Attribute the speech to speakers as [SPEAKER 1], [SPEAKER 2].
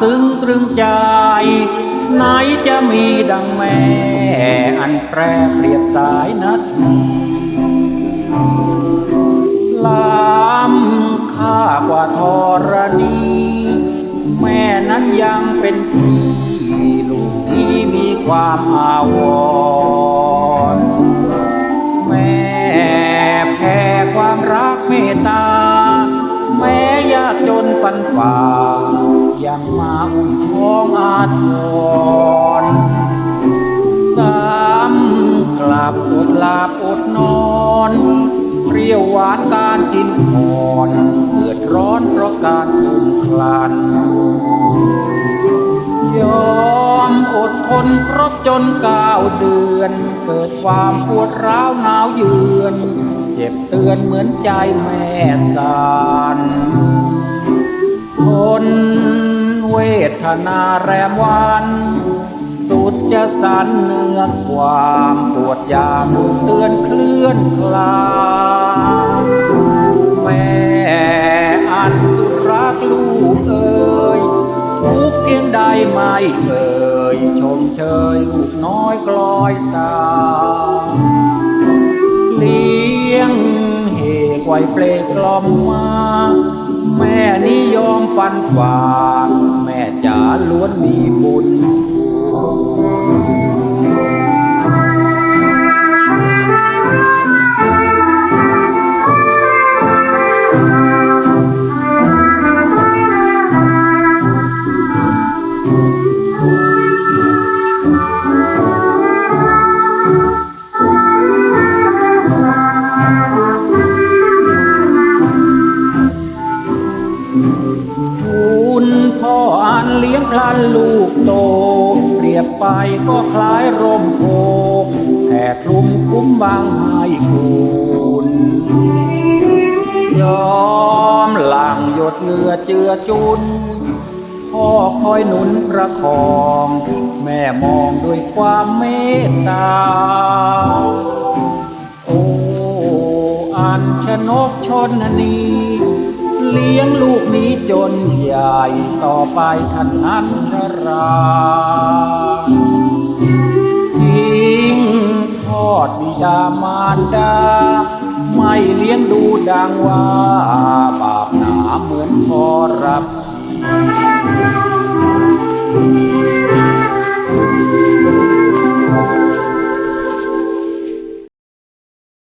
[SPEAKER 1] ซึ้งตรึงใจ ไหนจะมีดังแม่ อันแปรเปรียบสายนัดล้ำค่ากว่าธรณี แม่นั้นยังเป็นพี่ลูกที่มีความอาวรณ์แม่แผ่ความรักเมตตา แม้ยากจนปันฝ่า ยังมาอุ่นท้องอาทรสามกลับอดหลาบอดนอนเปรี้ยวหวานการกินอ่อนเดือดร้อนเพราะการอุ่มคลันยอมอดทนครบจนเก้าเดือน เกิดความปวดร้าวหนาวเยือน เจ็บเตือนเหมือนใจแม่สา ทนาแรมวัน สุดจะสันเนื้อความปวดยามเตือนเคลื่อนคลาแม่อันสุรักลูกเอ่ยทุกเพียงใดไม่เอ่ยชมเชยลูกน้อยกลอยตาเลี้ยงเหไกวเปลกล่อมมา แม่นิยอมฟันฝ่าแม่จ๋าล้วนมีบุญ เลี้ยงพลันลูกโต เปรียบไปก็คล้ายร่มโพแผ่คลุมคุ้มบางให้คุณยอมหลังหยดเหงื่อเจือจุนพ่อคอยหนุนประคอง แม่มองด้วยความเมตตา โอ้ อันชนกชนนี เลี้ยงลูกนี้จนใหญ่ต่อไปท่านนั้นชราทิ้งทอดบิดามารดาไม่เลี้ยงดูดังว่า